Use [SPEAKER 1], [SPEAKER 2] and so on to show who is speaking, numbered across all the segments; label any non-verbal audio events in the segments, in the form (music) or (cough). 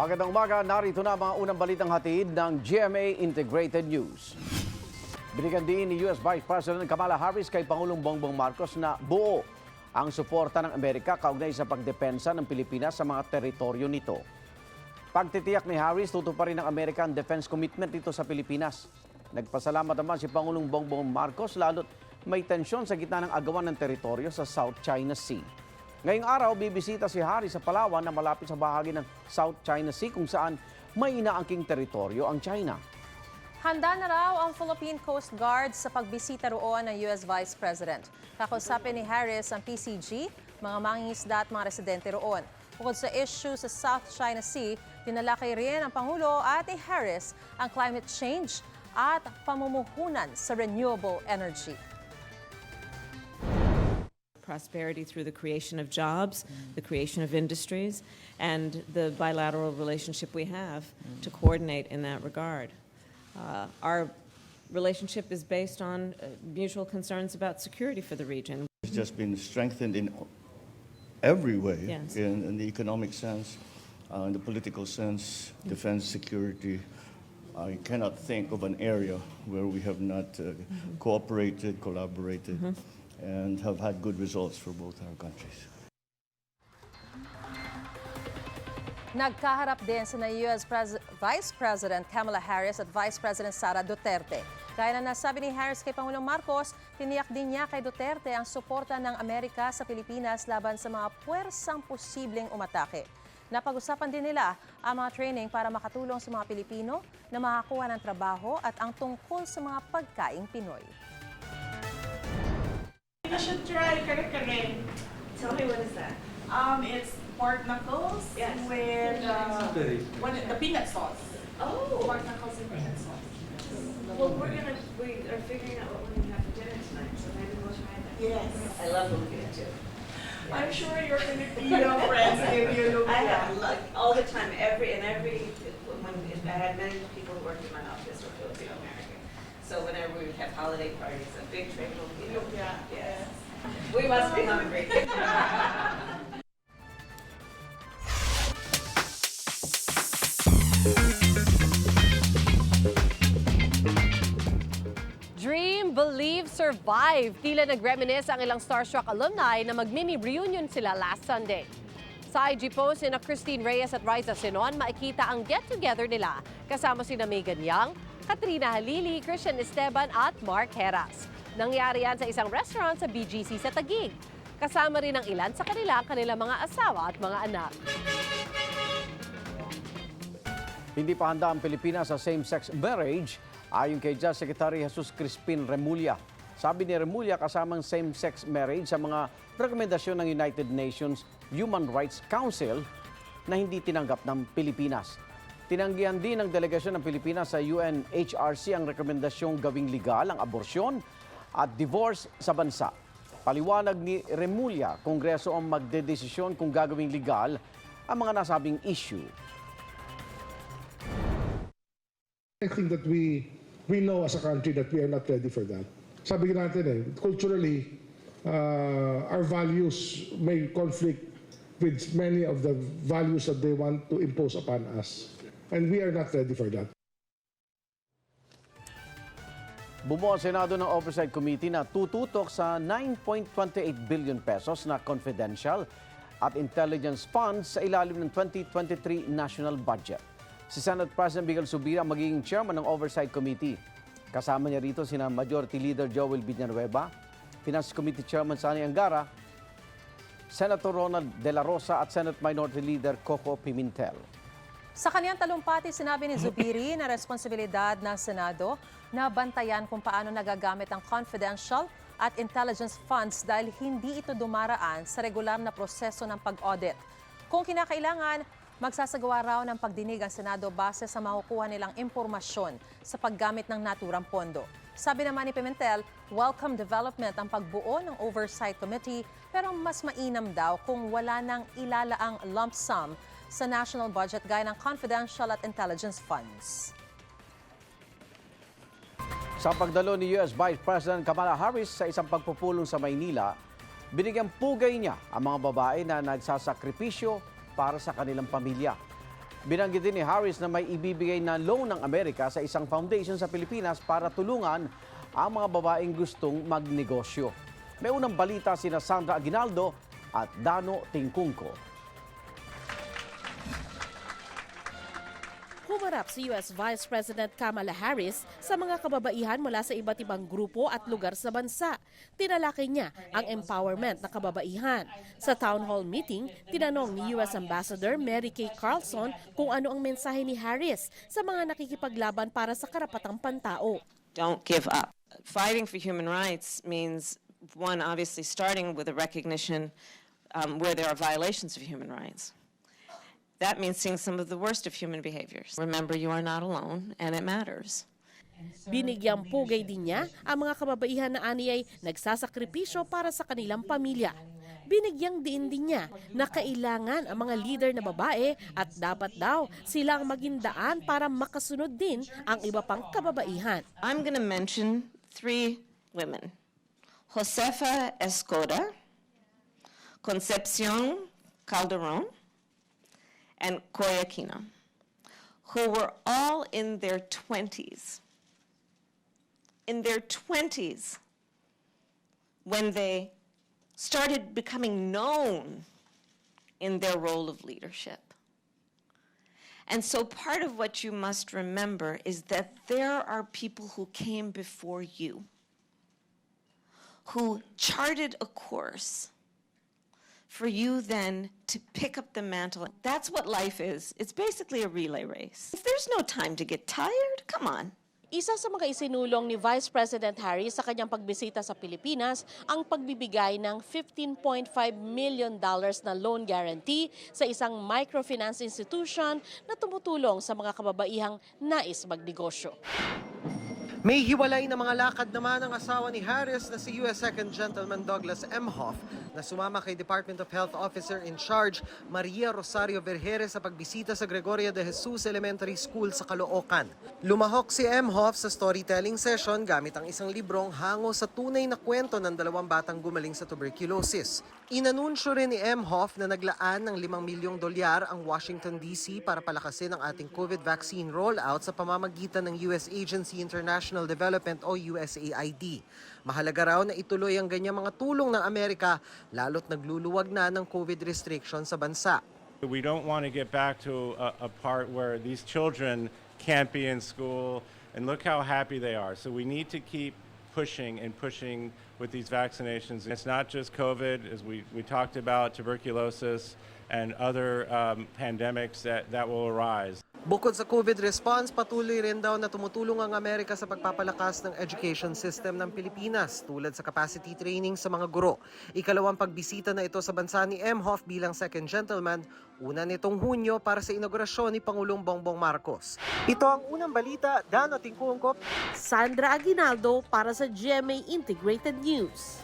[SPEAKER 1] Magandang umaga, narito na mga unang balitang hatid ng GMA Integrated News. Binigyan din ni US Vice President Kamala Harris kay Pangulong Bongbong Marcos na buo ang suporta ng Amerika kaugnay sa pagdepensa ng Pilipinas sa mga teritoryo nito. Pagtitiyak ni Harris, tutuparin ng Amerika ang defense commitment dito sa Pilipinas. Nagpasalamat naman si Pangulong Bongbong Marcos lalo't may tensyon sa gitna ng agawan ng teritoryo sa South China Sea. Ngayong araw, bibisita si Harris sa Palawan na malapit sa bahagi ng South China Sea kung saan may inaangking teritoryo ang China.
[SPEAKER 2] Handa na raw ang Philippine Coast Guard sa pagbisita roon ng US Vice President. Kakusapin ni Harris ang PCG, mga mangingisda at mga residente roon. Bukod sa issue sa South China Sea, dinalakay rin ang Pangulo at ni Harris ang climate change at pamumuhunan sa renewable energy.
[SPEAKER 3] Prosperity through the creation of jobs, the creation of industries, and the bilateral relationship we have to coordinate in that regard. Uh, our relationship is based on uh, mutual concerns about security for the region.
[SPEAKER 4] It's just been strengthened in every way,
[SPEAKER 3] Yes.
[SPEAKER 4] in, in the economic sense, uh, in the political sense, defense, security. I cannot think of an area where we have not uh, cooperated, collaborated, and have had good results for both our countries.
[SPEAKER 2] Nagkaharap din sina US Pres- Vice President Kamala Harris at Vice President Sara Duterte. Gaya na nasabi ni Harris kay Pangulong Marcos, tiniyak din niya kay Duterte ang suporta ng Amerika sa Pilipinas laban sa mga puwersang posibleng umatake. Napag-usapan din nila ang mga training para makatulong sa mga Pilipino na makakuha ng trabaho at ang tungkol sa mga pagkaing Pinoy.
[SPEAKER 5] You should try kare-kare.
[SPEAKER 6] Tell me what is that?
[SPEAKER 5] Um, it's pork knuckles
[SPEAKER 6] Yes.
[SPEAKER 5] with uh, what the peanut sauce.
[SPEAKER 6] Oh,
[SPEAKER 5] Pork knuckles and peanut sauce.
[SPEAKER 6] well, we're gonna, we are figuring out what we're gonna have for dinner tonight, so maybe we'll try that.
[SPEAKER 5] Yes.
[SPEAKER 6] I love lumpia too.
[SPEAKER 5] I'm sure you're going to be your Filipino friends give you lumpia.
[SPEAKER 6] I have, like, all the time, every, and every, when, I had many people who worked in my office were Filipino American. So whenever we would have holiday parties, a big tray lumpia.
[SPEAKER 5] Lumpia,
[SPEAKER 6] Yes.
[SPEAKER 5] yes.
[SPEAKER 6] We must be hungry. (laughs)
[SPEAKER 2] Dream, Believe, Survive. Tila nag-reminisce ang ilang Starstruck alumni na mag-mini reunion sila last Sunday. Sa IG post ni Christine Reyes at Riza Sinon, makikita ang get-together nila kasama sina Megan Young, Katrina Halili, Christian Esteban at Mark Heras. Nangyari yan sa isang restaurant sa BGC sa Taguig. Kasama rin ang ilan sa kanila, kanilang mga asawa at mga anak.
[SPEAKER 1] Hindi pa handa ang Pilipinas sa same-sex marriage ayon kay Judge Secretary Jesus Crispin Remulla. Sabi ni Remulla kasamang same-sex marriage sa mga rekomendasyon ng United Nations Human Rights Council na hindi tinanggap ng Pilipinas. Tinanggihan din ng delegasyon ng Pilipinas sa UNHRC ang rekomendasyong gawing legal ang aborsyon at divorce sa bansa. Paliwanag ni Remulla, Kongreso ang magdedesisyon kung gagawing legal ang mga nasabing issue.
[SPEAKER 7] I think that we we know as a country that we are not ready for that. Sabi natin eh, culturally, uh, our values may conflict with many of the values that they want to impose upon us. And we are not ready for that.
[SPEAKER 1] Bumuo ang Senado ng Oversight Committee na tututok sa 9.28 billion pesos na confidential at intelligence funds sa ilalim ng 2023 national budget. Si Senate President Miguel Subira magiging chairman ng Oversight Committee. Kasama niya rito sina Majority Leader Joel Villanueva, Finance Committee Chairman Sani Angara, Senator Ronald De La Rosa at Senate Minority Leader Coco Pimentel.
[SPEAKER 2] Sa kanyang talumpati, sinabi ni Zubiri na responsibilidad ng Senado na bantayan kung paano nagagamit ang confidential at intelligence funds dahil hindi ito dumaraan sa regular na proseso ng pag-audit. Kung kinakailangan, magsasagawa raw ng pagdinig ang Senado base sa makukuha nilang impormasyon sa paggamit ng naturang pondo. Sabi naman ni Pimentel, welcome development ang pagbuo ng Oversight Committee pero mas mainam daw kung wala nang ilalaang lump sum sa national budget gaya ng confidential at intelligence funds.
[SPEAKER 1] Sa pagdalo ni US Vice President Kamala Harris sa isang pagpupulong sa Maynila, binigyang pugay niya ang mga babae na nagsasakripisyo para sa kanilang pamilya. Binanggit din ni Harris na may ibibigay na loan ng Amerika sa isang foundation sa Pilipinas para tulungan ang mga babaeng gustong magnegosyo. May unang balita sina Sandra Aguinaldo at Dano Tingkungko.
[SPEAKER 8] Humarap si US Vice President Kamala Harris sa mga kababaihan mula sa iba't ibang grupo at lugar sa bansa. Tinalakay niya ang empowerment ng kababaihan. Sa town hall meeting, tinanong ni US Ambassador Mary Kay Carlson kung ano ang mensahe ni Harris sa mga nakikipaglaban para sa karapatang pantao.
[SPEAKER 3] Don't give up. Fighting for human rights means, one, obviously starting with a recognition um, where there are violations of human rights. That means seeing some of the worst of human behaviors. Remember, you are not alone, and it matters.
[SPEAKER 8] Binigyang pugay din niya ang mga kababaihan na aniyay nagsasakripisyo para sa kanilang pamilya. Binigyang diin din niya na kailangan ang mga leader na babae at dapat daw silang maging daan para makasunod din ang iba pang kababaihan.
[SPEAKER 3] I'm going to mention three women Josefa Escoda, Concepcion Calderon, and Koyakina, who were all in their 20s. In their 20s, when they started becoming known in their role of leadership. And so part of what you must remember is that there are people who came before you who charted a course for you then to pick up the mantle. That's what life is. It's basically a relay race. There's no time to get tired. Come on.
[SPEAKER 8] Isa sa mga isinulong ni Vice President Harris sa kanyang pagbisita sa Pilipinas ang pagbibigay ng 15.5 million dollars na loan guarantee sa isang microfinance institution na tumutulong sa mga kababaihang nais magnegosyo.
[SPEAKER 9] May hiwalay na mga lakad naman ang asawa ni Harris na si US Second Gentleman Douglas M. Hoff na sumama kay Department of Health Officer in Charge Maria Rosario Vergere sa pagbisita sa Gregoria de Jesus Elementary School sa Caloocan. Lumahok si M. Hoff sa storytelling session gamit ang isang librong hango sa tunay na kwento ng dalawang batang gumaling sa tuberculosis. Inanunsyo rin ni M. Hoff na naglaan ng 5 milyong dolyar ang Washington DC para palakasin ang ating COVID vaccine rollout sa pamamagitan ng US Agency International Development o USAID. Mahalaga raw na ituloy ang ganyang mga tulong ng Amerika lalo't nagluluwag na ng COVID restriction sa bansa.
[SPEAKER 10] We don't want to get back to a, a part where these children can't be in school, and look how happy they are. So we need to keep pushing and pushing with these vaccinations. It's not just COVID, as we, we talked about, tuberculosis and other um, pandemics that, that will arise.
[SPEAKER 9] Bukod sa COVID response, patuloy rin daw na tumutulong ang Amerika sa pagpapalakas ng education system ng Pilipinas tulad sa capacity training sa mga guro. Ikalawang pagbisita na ito sa bansa ni M. Hoff bilang second gentleman, una nitong Hunyo para sa inaugurasyon ni Pangulong Bongbong Marcos. Ito ang unang balita, Dano Tingkungkop,
[SPEAKER 8] Sandra Aguinaldo para sa GMA Integrated News.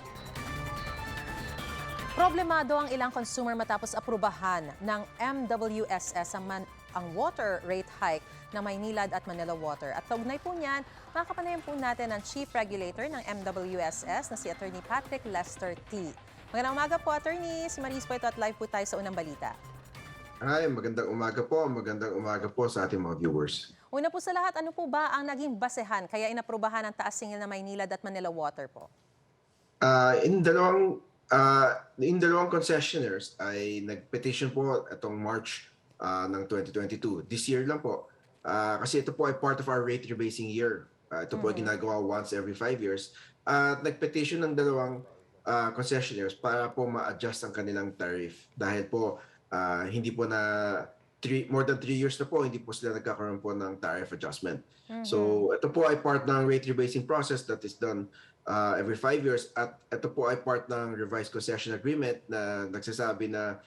[SPEAKER 2] Problemado ang ilang consumer matapos aprubahan ng MWSS ang, man- ang water rate hike ng Maynilad at Manila Water. At kaugnay po niyan, makakapanayan po natin ang Chief Regulator ng MWSS na si Attorney Patrick Lester T. Magandang umaga po, Attorney. Si Maris po ito at live po tayo sa unang balita.
[SPEAKER 11] Hi, magandang umaga po. Magandang umaga po sa ating mga viewers.
[SPEAKER 2] Una po sa lahat, ano po ba ang naging basehan kaya inaprubahan ng taas singil na Maynilad at Manila Water po?
[SPEAKER 11] Uh, in dalawang uh, in dalawang concessionaires ay nagpetition po itong March uh, ng 2022. This year lang po. Uh, kasi ito po ay part of our rate rebasing year. Uh, ito po ay ginagawa once every five years. At nagpetition ng dalawang uh, concessionaires para po ma-adjust ang kanilang tariff. Dahil po uh, hindi po na three, more than three years na po, hindi po sila nagkakaroon po ng tariff adjustment. So ito po ay part ng rate rebasing process that is done uh, every five years at ito po ay part ng revised concession agreement na nagsasabi na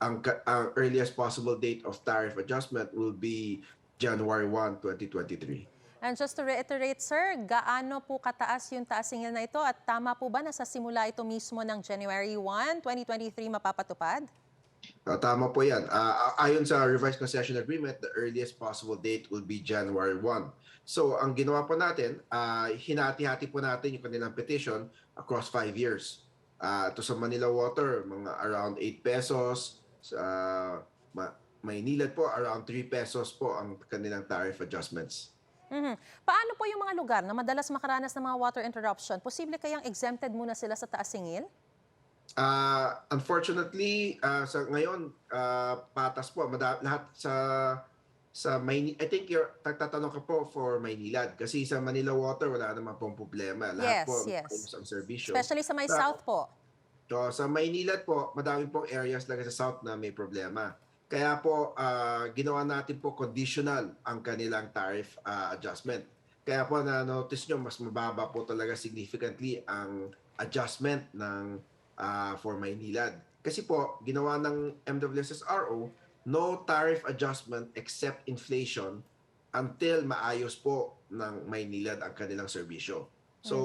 [SPEAKER 11] ang, ang earliest possible date of tariff adjustment will be January 1, 2023.
[SPEAKER 2] And just to reiterate, sir, gaano po kataas yung taas singil na ito at tama po ba na sa simula ito mismo ng January 1, 2023 mapapatupad?
[SPEAKER 11] Uh, tama po yan. Uh, ayon sa revised concession agreement, the earliest possible date will be January 1. So ang ginawa po natin, uh, hinati-hati po natin yung kanilang petition across five years. Uh, ito sa Manila Water, mga around 8 pesos. Sa ma- Maynilad po, around 3 pesos po ang kanilang tariff adjustments.
[SPEAKER 2] Mhm. Paano po yung mga lugar na madalas makaranas ng mga water interruption? Posible kayang exempted muna sila sa taas singil?
[SPEAKER 11] Uh, unfortunately, uh, sa ngayon, uh, patas po. Mada- lahat sa sa Maynila, I think you're tagtatanong ka po for Maynilad kasi sa Manila Water wala naman pong problema.
[SPEAKER 2] Yes,
[SPEAKER 11] Lahat po
[SPEAKER 2] yes.
[SPEAKER 11] ang serbisyo.
[SPEAKER 2] Especially sa may
[SPEAKER 11] Sa-
[SPEAKER 2] south po.
[SPEAKER 11] So, sa Maynilad po, madami pong areas talaga sa south na may problema. Kaya po, ah, ginawa natin po conditional ang kanilang tariff ah, adjustment. Kaya po na-notice nyo, mas mababa po talaga significantly ang adjustment ng ah, for Maynilad. Kasi po, ginawa ng MWSSRO, no tariff adjustment except inflation until maayos po ng Maynilad ang kanilang serbisyo. So,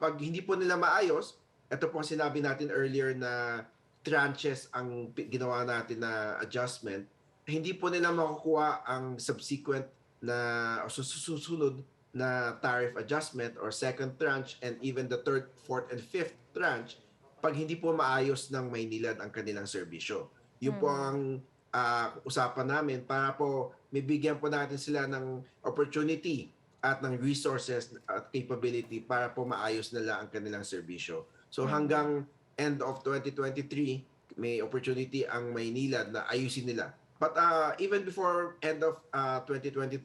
[SPEAKER 11] pag hindi po nila maayos, ito po ang sinabi natin earlier na tranches ang ginawa natin na adjustment, hindi po nila makukuha ang subsequent na o sus- susunod na tariff adjustment or second tranche and even the third, fourth, and fifth tranche pag hindi po maayos ng Maynilad ang kanilang serbisyo. Yun po ang ah, usapan namin para po mibigyan po natin sila ng opportunity at ng resources at capability para po maayos nila ang kanilang serbisyo. So hanggang end of 2023, may opportunity ang Maynilad na ayusin nila. But uh, even before end of uh, 2023,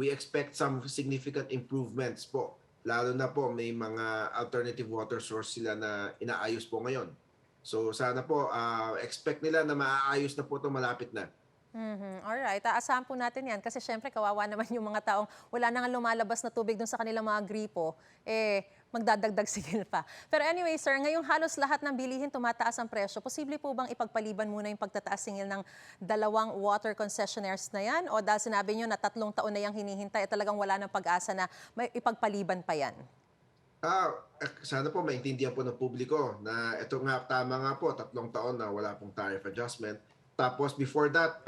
[SPEAKER 11] we expect some significant improvements po. Lalo na po may mga alternative water source sila na inaayos po ngayon. So sana po uh, expect nila na maaayos na po ito malapit na.
[SPEAKER 2] Mhm. Alright, aasahan po natin yan kasi syempre kawawa naman yung mga taong wala na nga lumalabas na tubig dun sa kanilang mga gripo, eh magdadagdag (laughs) sigil pa. Pero anyway sir, ngayong halos lahat ng bilihin tumataas ang presyo, posible po bang ipagpaliban muna yung pagtataas singil ng dalawang water concessionaires na yan? O dahil sinabi nyo na tatlong taon na yung hinihintay, eh, talagang wala ng pag-asa na may ipagpaliban pa yan?
[SPEAKER 11] Ah, eh, sana po maintindihan po ng publiko na ito nga tama nga po tatlong taon na wala pong tariff adjustment. Tapos before that,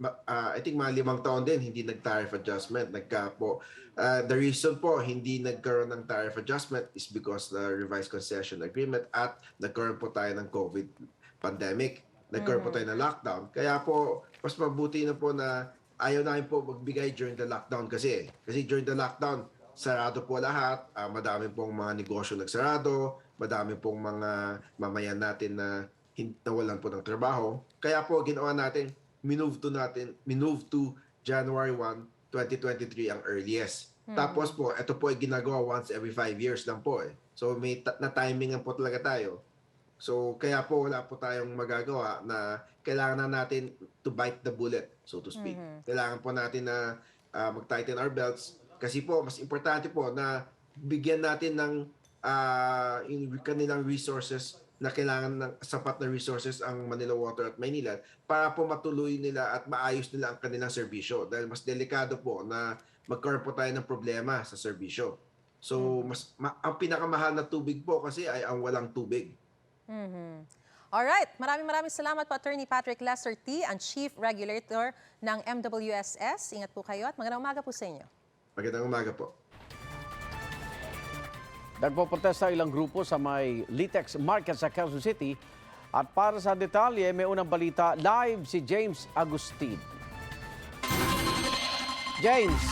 [SPEAKER 11] ma- ah, I think mga limang taon din hindi nag-tariff adjustment. Nagka po. Ah, the reason po hindi nagkaroon ng tariff adjustment is because the revised concession agreement at nagkaroon po tayo ng COVID pandemic. Nagkaroon po tayo ng lockdown. Kaya po, mas mabuti na po na ayaw namin po magbigay during the lockdown kasi. Kasi during the lockdown, sarado po lahat. Ah, madami pong mga negosyo nagsarado. Madami pong mga mamayan natin na nawalan po ng trabaho. Kaya po ginawa natin, minove to natin, minove to January 1, 2023 ang earliest. Tapos po, ito po ay ginagawa once every five years lang po eh. So may ta- na-timingan po talaga tayo. So kaya po wala po tayong magagawa na kailangan na natin to bite the bullet, so to speak. Kailangan po natin na ah, mag-tighten our belts kasi po mas importante po na bigyan natin ng ah, yung kanilang resources na kailangan ng sapat na resources ang Manila Water at Maynila para po matuloy nila at maayos nila ang kanilang serbisyo dahil mas delikado po na magkaroon po tayo ng problema sa serbisyo. So mas ma- ang pinakamahal na tubig po kasi ay ang walang tubig.
[SPEAKER 2] Mhm. Alright, maraming maraming salamat po Attorney Patrick Lester T, ang Chief Regulator ng MWSS. Ingat po kayo at magandang umaga po sa inyo.
[SPEAKER 11] Magandang umaga po.
[SPEAKER 1] Nagpoprotesta ilang grupo sa may Litex Market sa Quezon City. At para sa detalye, may unang balita live si James Agustin. James,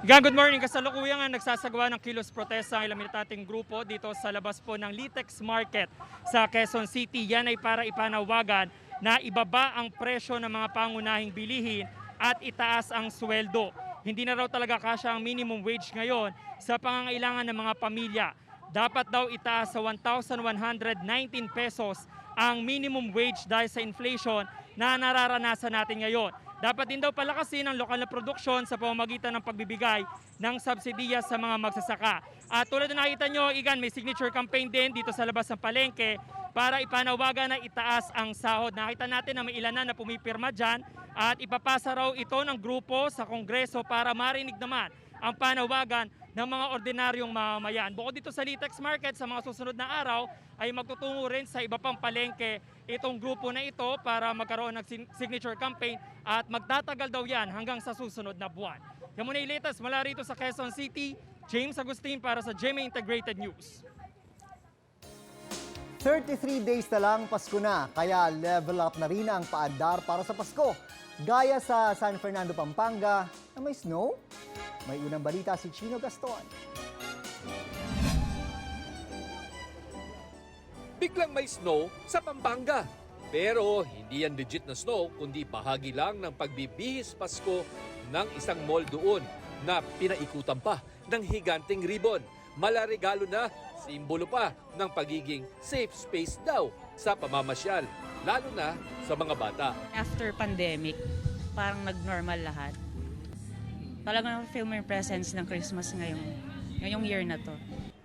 [SPEAKER 12] Gang, good morning. Kasalukuyan nga nagsasagawa ng kilos protesta ang ilang militanteng grupo dito sa labas po ng Litex Market sa Quezon City. Yan ay para ipanawagan na ibaba ang presyo ng mga pangunahing bilihin at itaas ang sweldo. Hindi na raw talaga kasya ang minimum wage ngayon sa pangangailangan ng mga pamilya. Dapat daw itaas sa 1,119 pesos ang minimum wage dahil sa inflation na nararanasan natin ngayon. Dapat din daw palakasin ang lokal na produksyon sa pamamagitan ng pagbibigay ng subsidiya sa mga magsasaka. At tulad na nakita nyo, Igan, may signature campaign din dito sa labas ng palengke para ipanawagan na itaas ang sahod. Nakita natin na may ilan na pumipirma dyan at ipapasa raw ito ng grupo sa Kongreso para marinig naman ang panawagan ng mga ordinaryong mamamayan. Bukod dito sa Litex Market, sa mga susunod na araw ay magtutungo rin sa iba pang palengke itong grupo na ito para magkaroon ng signature campaign at magtatagal daw yan hanggang sa susunod na buwan. Yan muna yung latest mula rito sa Quezon City. James Agustin para sa GMA Integrated News.
[SPEAKER 13] 33 days na lang Pasko na, kaya level up na rin ang paandar para sa Pasko. Gaya sa San Fernando, Pampanga, na may snow. May unang balita si Chino Gaston.
[SPEAKER 14] biglang may snow sa Pampanga. Pero hindi yan legit na snow, kundi bahagi lang ng pagbibihis Pasko ng isang mall doon na pinaikutan pa ng higanting ribbon. Malaregalo na, simbolo pa ng pagiging safe space daw sa pamamasyal, lalo na sa mga bata.
[SPEAKER 15] After pandemic, parang nag-normal lahat. Talagang feel mo yung presence ng Christmas ngayong, ngayong year na to.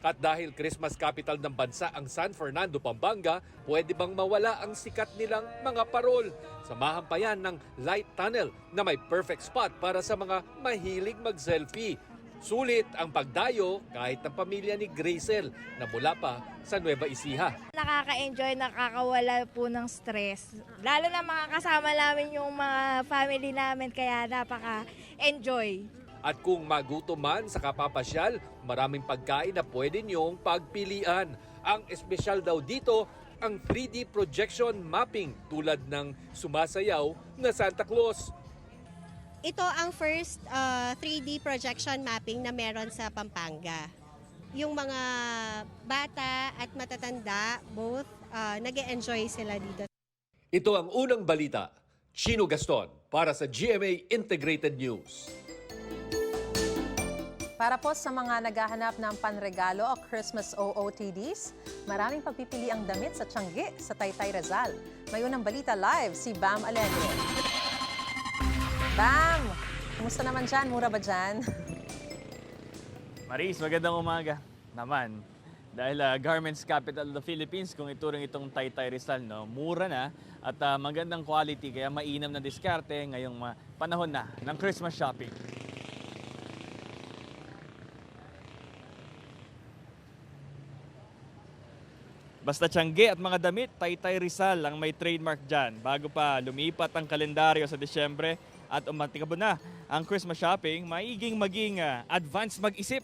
[SPEAKER 14] At dahil Christmas capital ng bansa ang San Fernando, Pampanga, pwede bang mawala ang sikat nilang mga parol? Samahan pa yan ng light tunnel na may perfect spot para sa mga mahilig mag-selfie. Sulit ang pagdayo kahit ng pamilya ni Gracel na mula pa sa Nueva Ecija.
[SPEAKER 16] Nakaka-enjoy, nakakawala po ng stress. Lalo na mga kasama namin yung mga family namin, kaya napaka-enjoy.
[SPEAKER 14] At kung magutom man sa kapapasyal, maraming pagkain na pwede niyong pagpilian. Ang espesyal daw dito, ang 3D projection mapping tulad ng sumasayaw na Santa Claus.
[SPEAKER 17] Ito ang first uh, 3D projection mapping na meron sa Pampanga. Yung mga bata at matatanda, both uh, nag enjoy sila dito.
[SPEAKER 14] Ito ang unang balita. Chino Gaston para sa GMA Integrated News.
[SPEAKER 2] Para po sa mga naghahanap ng panregalo o Christmas OOTDs, maraming pagpipili ang damit sa Tiangge sa Taytay Rizal. May unang balita live si Bam Alegre. Bam! Kumusta naman dyan? Mura ba dyan? (laughs)
[SPEAKER 18] Maris, magandang umaga. Naman, dahil ah, Garments Capital of the Philippines, kung ituring itong Taytay Rizal, no, mura na at ah, magandang quality, kaya mainam na diskarte ngayong ah, panahon na ng Christmas shopping. Basta Tiangge at mga damit, Taytay Rizal ang may trademark dyan. Bago pa lumipat ang kalendaryo sa Disyembre at umatikabo na ang Christmas shopping, maiging maging ah, advance mag-isip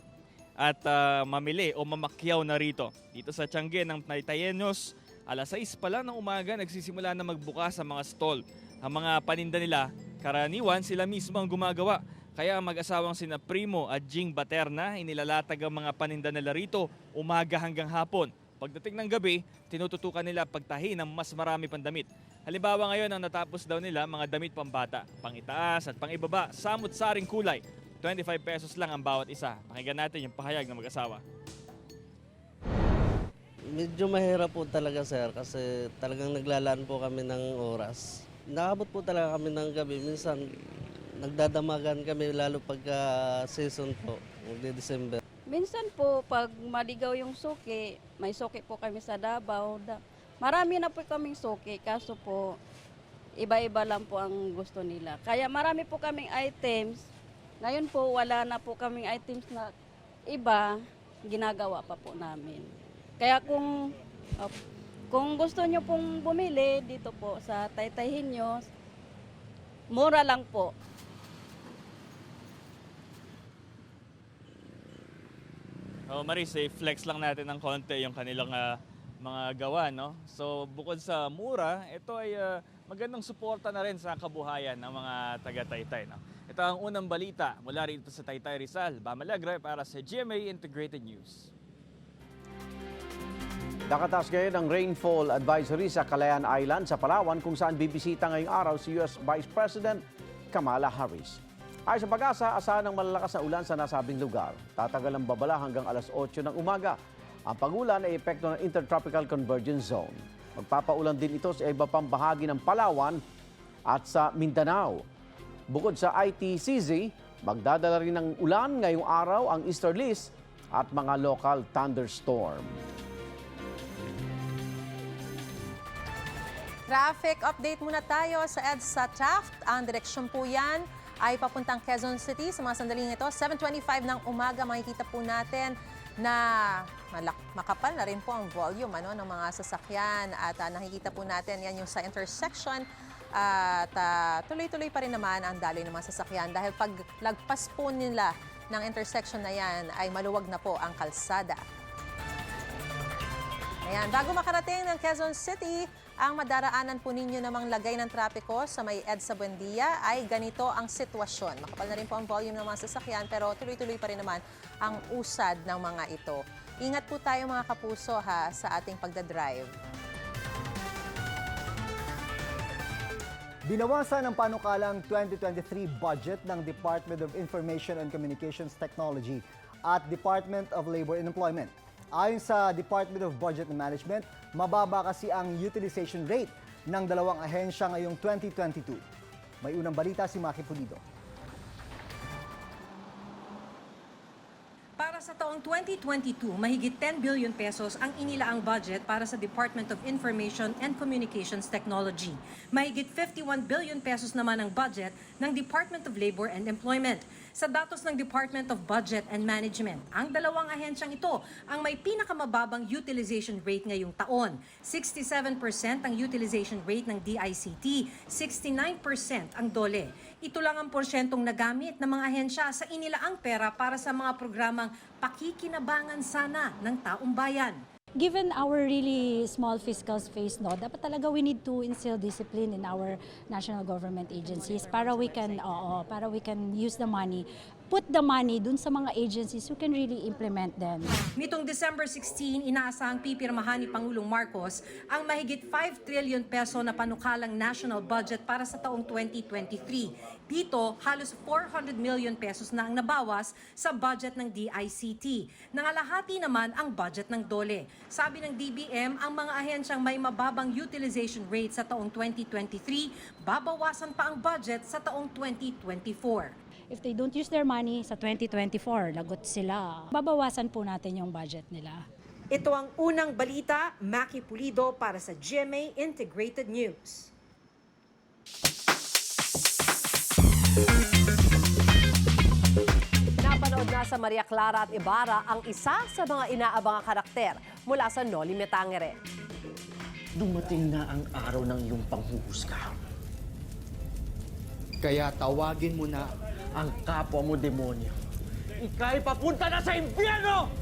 [SPEAKER 18] at ah, mamili o mamakyaw na rito. Dito sa Tiangge ng Taytayenos, alas 6 pa lang ng umaga nagsisimula na magbukas ang mga stall. Ang mga paninda nila, karaniwan sila mismo ang gumagawa. Kaya ang mag-asawang sina Primo at Jing Baterna, inilalatag ang mga paninda nila rito umaga hanggang hapon. Pagdating ng gabi, tinututukan nila pagtahi ng mas marami pang damit. Halimbawa ngayon ang natapos daw nila mga damit pambata, pangitaas at pangibaba, samut-saring kulay. 25 pesos lang ang bawat isa. Pakinggan natin yung pahayag ng mag-asawa.
[SPEAKER 19] Medyo mahirap po talaga sir kasi talagang naglalaan po kami ng oras. Nakabot po talaga kami ng gabi. Minsan nagdadamagan kami lalo pagka season po, magde-December.
[SPEAKER 20] Minsan po, pag maligaw yung suki, may suki po kami sa Davao. Da- marami na po kaming suki, kaso po, iba-iba lang po ang gusto nila. Kaya marami po kaming items. Ngayon po, wala na po kaming items na iba, ginagawa pa po namin. Kaya kung, op, kung gusto nyo pong bumili dito po sa Taytay Hinyos, mura lang po.
[SPEAKER 18] Oh, Maris, eh, flex lang natin ng konti yung kanilang ah, mga gawa, no? So, bukod sa mura, ito ay ah, magandang suporta na rin sa kabuhayan ng mga taga-Taytay, no? Ito ang unang balita mula rito sa Taytay Rizal. Bamalagra para sa GMA Integrated News.
[SPEAKER 1] Nakatas ngayon ang rainfall advisory sa Calayan Island sa Palawan kung saan bibisita ngayong araw si US Vice President Kamala Harris. Ay sa pag-asa, asahan ng malalakas na ulan sa nasabing lugar. Tatagal ang babala hanggang alas 8 ng umaga. Ang pagulan ay epekto ng Intertropical Convergence Zone. Magpapaulan din ito sa iba pang bahagi ng Palawan at sa Mindanao. Bukod sa ITCZ, magdadala rin ng ulan ngayong araw ang easterlies at mga local thunderstorm.
[SPEAKER 2] Traffic update muna tayo sa EDSA Taft. Ang direksyon po yan ay papuntang Quezon City. Sa mga sandaling ito, 7.25 ng umaga, makikita po natin na malak makapal na rin po ang volume ano, ng mga sasakyan. At ah, nakikita po natin yan yung sa intersection. At ah, tuloy-tuloy pa rin naman ang daloy ng mga sasakyan dahil pag lagpas po nila ng intersection na yan ay maluwag na po ang kalsada. Ayan, bago makarating ng Quezon City, ang madaraanan po ninyo namang lagay ng trapiko sa may EDSA Buendia ay ganito ang sitwasyon. Makapal na rin po ang volume ng mga sasakyan pero tuloy-tuloy pa rin naman ang usad ng mga ito. Ingat po tayo mga kapuso ha sa ating pagdadrive.
[SPEAKER 13] Binawasan ang panukalang 2023 budget ng Department of Information and Communications Technology at Department of Labor and Employment. Ayon sa Department of Budget and Management, mababa kasi ang utilization rate ng dalawang ahensya ngayong 2022. May unang balita si Maki Pulido.
[SPEAKER 21] Sa taong 2022, mahigit 10 billion pesos ang inilaang budget para sa Department of Information and Communications Technology. Mahigit 51 billion pesos naman ang budget ng Department of Labor and Employment. Sa datos ng Department of Budget and Management, ang dalawang ahensyang ito ang may pinakamababang utilization rate ngayong taon. 67% ang utilization rate ng DICT, 69% ang DOLE. Ito lang ang porsyentong nagamit ng mga ahensya sa inilaang pera para sa mga programang pakikinabangan sana ng taong bayan.
[SPEAKER 22] Given our really small fiscal space, no, dapat talaga we need to instill discipline in our national government agencies para we can, oo, para we can use the money, put the money dun sa mga agencies who can really implement them.
[SPEAKER 21] Nitong December 16, inaasahang pipirmahan ni Pangulong Marcos ang mahigit 5 trillion peso na panukalang national budget para sa taong 2023. Dito, halos 400 million pesos na ang nabawas sa budget ng DICT. Nangalahati naman ang budget ng DOLE. Sabi ng DBM, ang mga ahensyang may mababang utilization rate sa taong 2023, babawasan pa ang budget sa taong 2024.
[SPEAKER 22] If they don't use their money sa 2024, lagot sila. Babawasan po natin yung budget nila.
[SPEAKER 21] Ito ang unang balita, Maki Pulido para sa GMA Integrated News.
[SPEAKER 23] Napanood na sa Maria Clara at Ibarra ang isa sa mga inaabangang karakter mula sa Noli Me Tangere.
[SPEAKER 1] Dumating na ang araw ng iyong panghuhusga.
[SPEAKER 24] Kaya tawagin mo na
[SPEAKER 1] ang kapwa mo demonyo. Ika'y papunta na sa impyerno!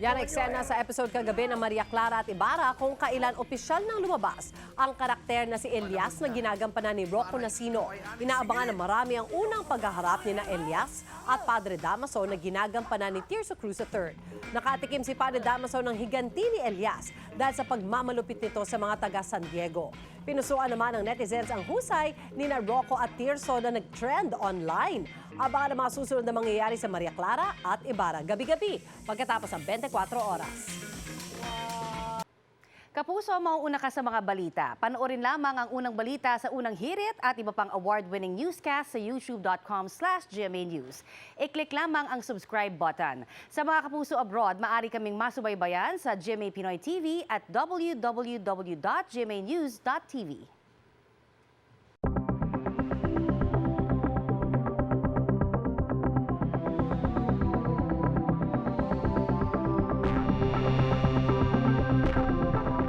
[SPEAKER 23] Yan ang eksena sa episode kagabi ng Maria Clara at Ibarra kung kailan opisyal nang lumabas ang karakter na si Elias na ginagampanan ni Rocco Nasino. Inaabangan ng marami ang unang paghaharap ni na Elias at Padre Damaso na ginagampanan ni Tirso Cruz III. Nakatikim si Padre Damaso ng higanti ni Elias dahil sa pagmamalupit nito sa mga taga San Diego. Pinusuan naman ng netizens ang husay ni na Rocco at Tirso na nag-trend online. Abangan ang mga susunod na mangyayari sa Maria Clara at Ibarra gabi-gabi pagkatapos ng 24 oras.
[SPEAKER 25] Kapuso, mauuna ka sa mga balita. Panoorin lamang ang unang balita sa unang hirit at iba pang award-winning newscast sa youtube.com slash GMA News. I-click lamang ang subscribe button. Sa mga kapuso abroad, maaari kaming masubaybayan sa GMA Pinoy TV at www.gmanews.tv.